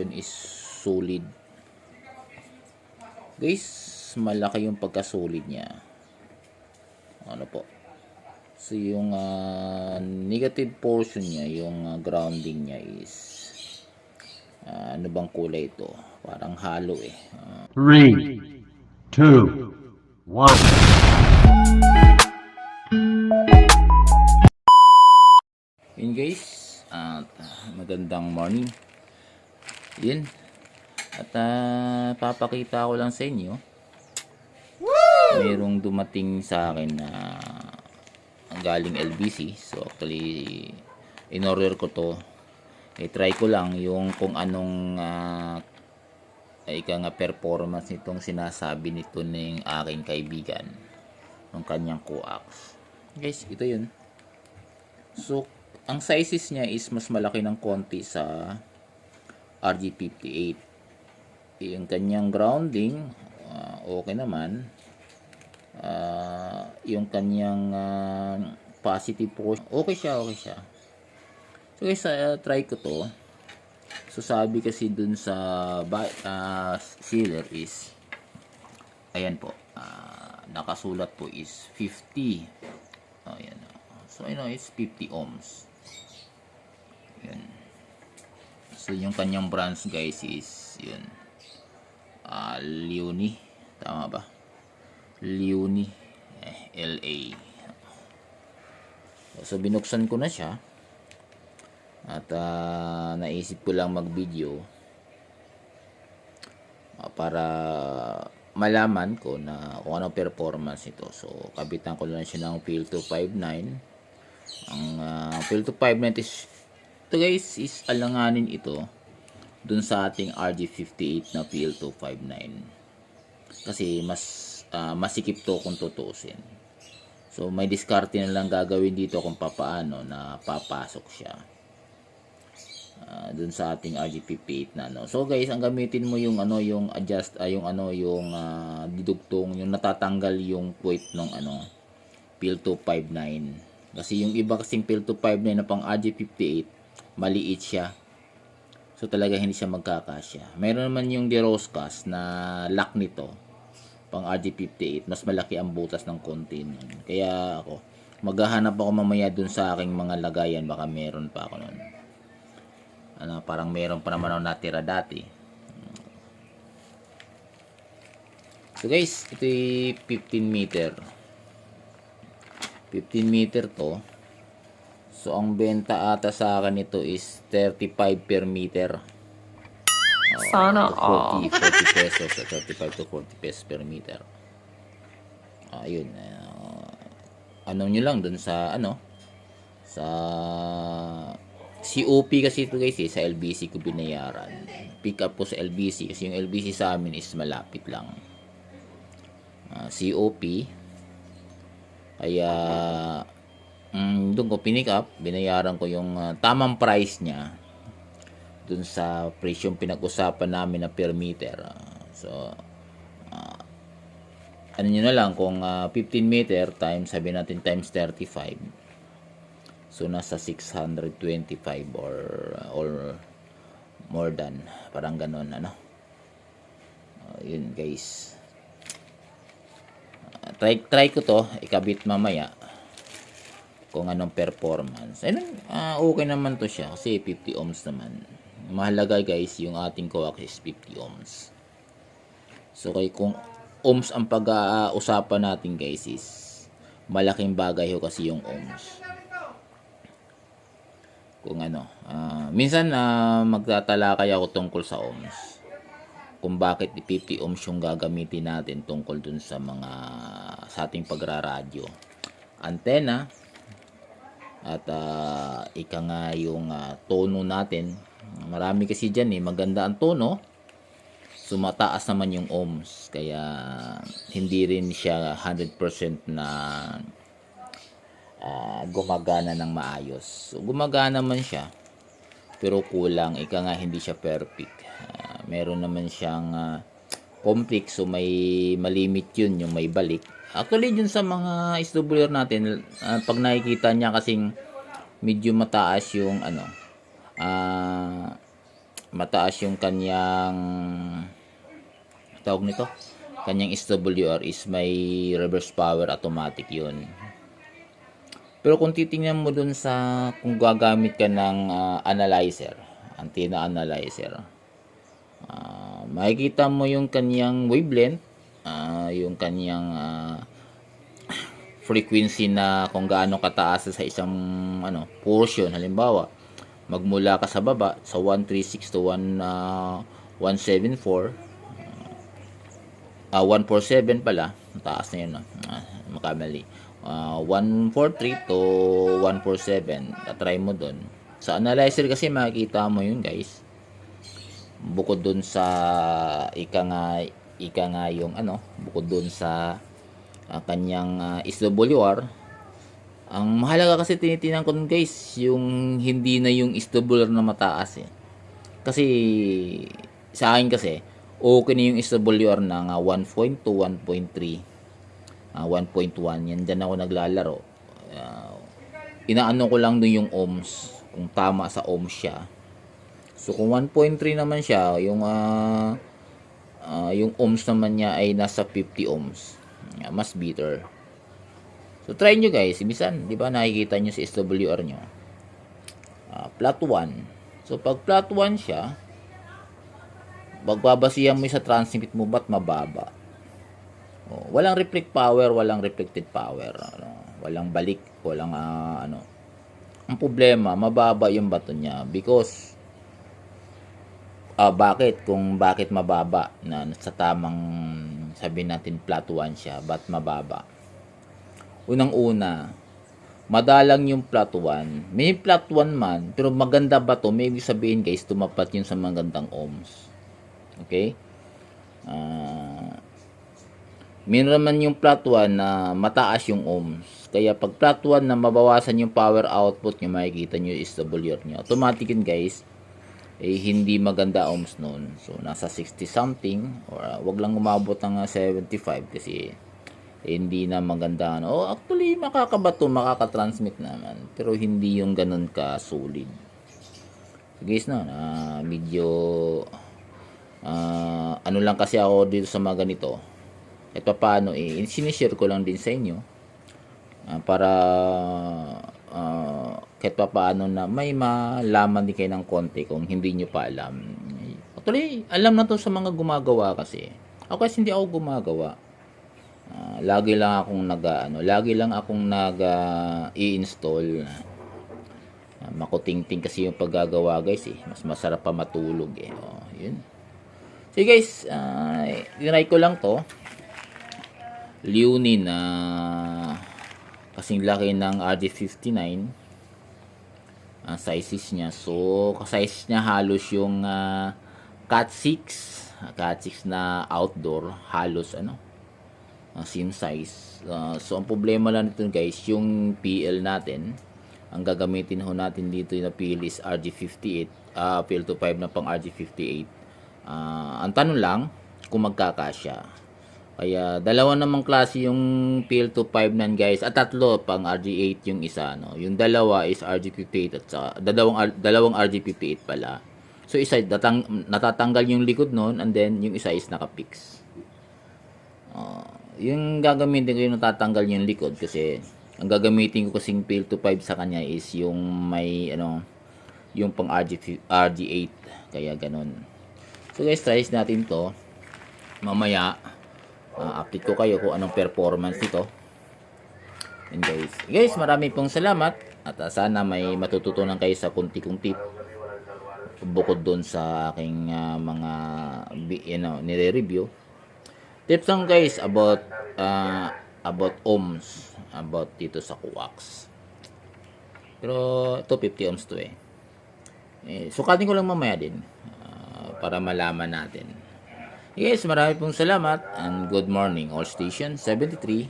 is solid. Guys, malaki yung pagka-solid niya. Ano po? So yung ah, negative portion niya, yung ah, grounding niya is ah, ano bang kulay ito? Parang halo eh. Ah, Three, two, one. Yun guys, at magandang morning. Yun. At ah, papakita ko lang sa inyo. Merong dumating sa akin na galing LBC. So actually, in order ko to. I-try ko lang yung kung anong ah, ika nga performance nitong sinasabi nito ng aking kaibigan ng kanyang coax. Guys, ito yun. So, ang sizes niya is mas malaki ng konti sa RG58. Yung kanyang grounding, ah, okay naman. Ah, yung kanyang ah, positive portion, okay siya, okay siya. So guys, ah, try ko to. So sabi kasi dun sa ah, sealer is, ayan po, ah, nakasulat po is 50. Oh, ayan. So, you know, it's 50 ohms. Yan. So, yung kanyang branch guys is, yun. Ah, Leonie. Tama ba? Leonie. Eh, LA. So, binuksan ko na siya. At, ah, naisip ko lang mag-video. Ah, para malaman ko na kung anong performance ito. So, kabitan ko lang siya ng Field 259. Ang uh, Field 259 is ito guys is alanganin ito dun sa ating RG58 na Field 259. Kasi mas ah, masikip to kung tutuusin. So, may diskarte na lang gagawin dito kung papaano na papasok siya ah, dun sa ating RG58 na ano. So guys, ang gamitin mo yung ano yung adjust ah, yung ano yung ah, didugtong yung natatanggal yung weight ng ano PIL 259. Kasi yung iba kasing PIL 259 na pang RG58 maliit siya. So talaga hindi siya magkakasya. Meron naman yung DeRoscas na lock nito pang RG58 mas malaki ang butas ng konti nun. Kaya ako maghahanap ako mamaya dun sa aking mga lagayan baka meron pa ako nun ano, parang meron pa naman ako natira dati. So guys, ito yung 15 meter. 15 meter to. So ang benta ata sa akin ito is 35 per meter. Oh, Sana to 40, 40 pesos. 35 to 40 pesos per meter. Ayun. Uh, ano nyo lang dun sa ano sa COP kasi ito guys eh, sa LBC ko binayaran. Pick up ko sa LBC kasi yung LBC sa amin is malapit lang. Ah, COP. Kaya mm, doon ko pinick up, binayaran ko yung ah, tamang price niya dun sa presyong pinag-usapan namin na per meter. Ah, so, ah, ano nyo na lang, kung ah, 15 meter times, sabi natin times 35, So nasa 625 or or more than parang ganun ano. Uh, yun guys. Uh, try try ko to ikabit mamaya kung anong performance. Ayun, uh, okay naman to siya kasi 50 ohms naman. Mahalaga guys yung ating coax is 50 ohms. So kay kung ohms ang pag-uusapan natin guys is malaking bagay ho kasi yung ohms kung ano. ah, minsan na magtatalakay ako tungkol sa ohms. Kung bakit 50 ohms yung gagamitin natin tungkol dun sa mga sa ating pagraradyo. Antena at ah, ika nga yung ah, tono natin. Marami kasi dyan eh, maganda ang tono. Sumataas naman yung ohms. Kaya hindi rin siya 100% na ah, gumagana ng maayos. So, gumagana man siya, pero kulang. Ika nga, hindi siya perfect. Ah, meron naman siyang ah, complex, so may malimit yun, yung may balik. Actually, dun sa mga SWR natin, ah, pag nakikita niya kasing medyo mataas yung ano, ah, mataas yung kanyang tawag nito? Kanyang SWR is may reverse power automatic yun. Pero kung titingnan mo dun sa kung gagamit ka ng ah, analyzer antenna analyzer ah, makikita mo yung kanyang wavelength ah, yung kanyang ah, frequency na kung gaano kataas sa isang ano portion. Halimbawa magmula ka sa baba sa 136 to 1 ah, 174 ah 147 pala taas na yun. Ah, makamali. Ah, 143 to 147 try mo doon sa analyzer kasi makikita mo yun guys. Bukod doon sa ika nga ika nga yung ano bukod doon sa ah, kanyang ah, SWR ang mahalaga kasi tinitingnan ko guys yung hindi na yung SWR na mataas eh. Kasi sa akin kasi okay na yung SWR ng ah, 1.2 1.3 ah, 1.1 yan dyan ako naglalaro. Ah, inaano ko lang dun yung ohms kung tama sa ohms siya. So kung 1.3 naman siya yung ah, ah, yung ohms naman niya ay nasa 50 ohms. Ah, mas better so try nyo guys. Ibisan di ba nakikita nyo sa SWR nyo? Ah, plot 1 so pag plot 1 siya magbabasihan mo sa transmit mo ba't mababa? Oh, walang reflect power, walang reflected power, ano, walang balik, walang ah, ano. Ang problema, mababa yung bato niya because ah bakit kung bakit mababa na sa tamang sabihin natin flat 1 siya, ba't mababa? Unang-una, madalang yung flat 1. May flat 1 man, pero maganda ba to? May ibig sabihin guys, tumapat yun sa magandang ohms. Okay? Ah, Meron naman yung plot 1 na mataas yung ohms. Kaya pag plot 1 na mabawasan yung power output nyo, makikita nyo yung SWR nyo. Automatic yun guys, eh hindi maganda ohms noon. So nasa 60 something or uh, wag lang umabot ng uh, 75 kasi eh, hindi na maganda. Ano. Oh, actually makakabato, makaka-transmit naman. Pero hindi yung ganun ka solid. So guys no, na medyo ah, ano lang kasi ako dito sa mga ganito at paano eh, sinishare ko lang din sa inyo ah, para uh, kahit pa paano na may malaman din kayo ng konti kung hindi nyo pa alam. Actually, alam na to sa mga gumagawa kasi. Ako kasi hindi ako gumagawa. Ah, lagi lang akong nag ano, lagi lang akong nag ah, i-install. Ah, makutingting kasi yung paggagawa guys eh. Mas masarap pa matulog eh. Oh, yun. So guys, uh, tinry ko lang to. Leonin na kasing laki ng RG59 ang sizes niya. So, size niya halos yung ah, Cat 6. Cat 6 na outdoor. Halos ano. ah, same size. Ah, so, ang problema lang nito guys, yung PL natin, ang gagamitin ho natin dito na PL is RG58. ah PL25 na pang RG58. Ah, ang tanong lang, kung magkakasya. Kaya dalawa namang klase yung PL259 guys at tatlo pang RG8 yung isa no. Yung dalawa is RG58 at saka dalawang dalawang RG58 pala. So isa datang, natatanggal yung likod noon and then yung isa is nakapix. Uh, yung gagamitin ko yung natatanggal yung likod kasi ang gagamitin ko kasing PL25 sa kanya is yung may ano yung pang RG RG8 kaya ganun. So guys, try natin to. Mamaya uh, update ko kayo kung anong performance nito. And guys, guys, marami pong salamat at uh, sana may matututunan kayo sa kunti kong tip bukod doon sa aking uh, mga you know, nire-review. Tips lang guys about uh, about ohms about dito sa coax. Pero ito 50 ohms to eh. eh sukatin ko lang mamaya din uh, para malaman natin. Yes, marami pong salamat and good morning all station 73